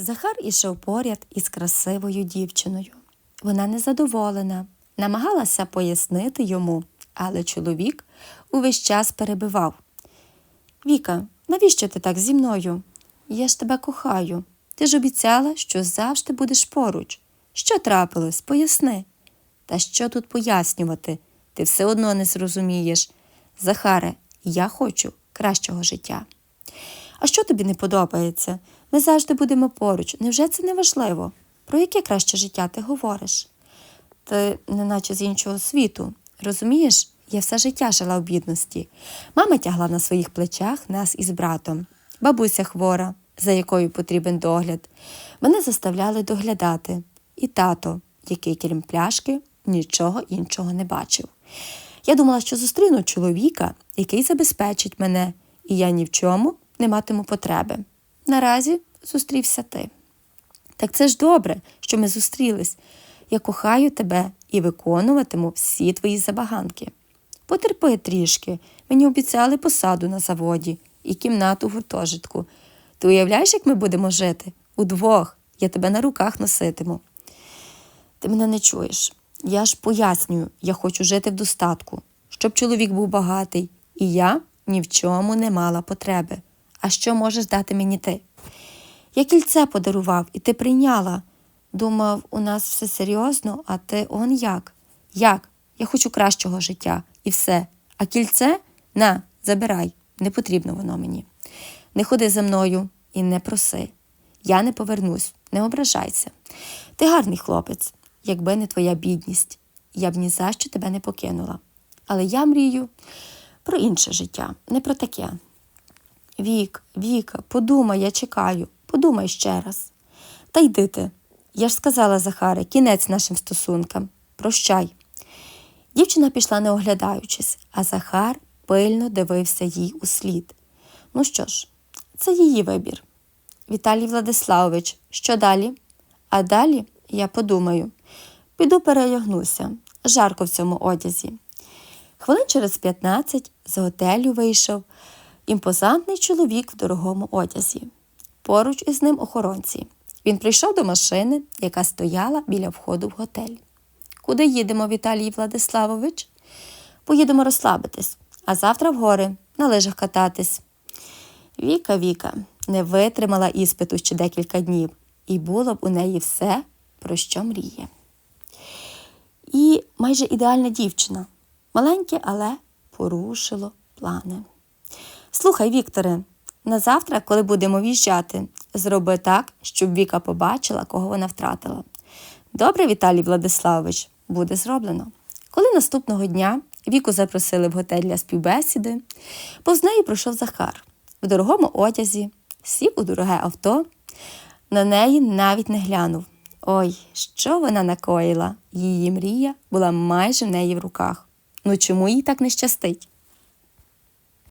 Захар ішов поряд із красивою дівчиною. Вона незадоволена, намагалася пояснити йому, але чоловік увесь час перебивав. Віка, навіщо ти так зі мною? Я ж тебе кохаю. Ти ж обіцяла, що завжди будеш поруч. Що трапилось? Поясни. Та що тут пояснювати? Ти все одно не зрозумієш. Захаре, я хочу кращого життя. А що тобі не подобається? Ми завжди будемо поруч. Невже це не важливо? Про яке краще життя ти говориш? Ти неначе з іншого світу. Розумієш, я все життя жила в бідності. Мама тягла на своїх плечах нас із братом. Бабуся хвора, за якою потрібен догляд. Мене заставляли доглядати. І тато, який крім пляшки, нічого іншого не бачив. Я думала, що зустріну чоловіка, який забезпечить мене, і я ні в чому не матиму потреби. Наразі зустрівся ти. Так це ж добре, що ми зустрілись. Я кохаю тебе і виконуватиму всі твої забаганки. Потерпи трішки, мені обіцяли посаду на заводі і кімнату в гуртожитку. Ти уявляєш, як ми будемо жити? Удвох. Я тебе на руках носитиму. Ти мене не чуєш. Я ж пояснюю, я хочу жити в достатку, щоб чоловік був багатий, і я ні в чому не мала потреби. А що можеш дати мені ти? Я кільце подарував, і ти прийняла. Думав, у нас все серйозно, а ти он як? Як? Я хочу кращого життя і все. А кільце на, забирай, не потрібно воно мені. Не ходи за мною і не проси. Я не повернусь, не ображайся. Ти гарний хлопець, якби не твоя бідність. Я б ні за що тебе не покинула. Але я мрію про інше життя, не про таке. Вік, Віка, подумай, я чекаю, подумай ще раз. Та йди ти. Я ж сказала Захаре, кінець нашим стосункам. Прощай. Дівчина пішла, не оглядаючись, а Захар пильно дивився їй у слід. Ну що ж, це її вибір. Віталій Владиславович, що далі? А далі я подумаю. Піду переягнуся. Жарко в цьому одязі. Хвилин через 15 з готелю вийшов імпозантний чоловік в дорогому одязі. Поруч із ним охоронці. Він прийшов до машини, яка стояла біля входу в готель. Куди їдемо, Віталій Владиславович? Поїдемо розслабитись, а завтра в гори на лижах кататись. Віка Віка не витримала іспиту ще декілька днів, і було б у неї все, про що мріє. І майже ідеальна дівчина. Маленьке, але порушило плани. Слухай, Вікторе, на завтра, коли будемо в'їжджати, зроби так, щоб Віка побачила, кого вона втратила. Добре, Віталій Владиславович, буде зроблено. Коли наступного дня Віку запросили в готель для співбесіди, повз неї пройшов Захар в дорогому одязі, сів у дороге авто, на неї навіть не глянув. Ой, що вона накоїла? Її мрія була майже в неї в руках. Ну чому їй так не щастить?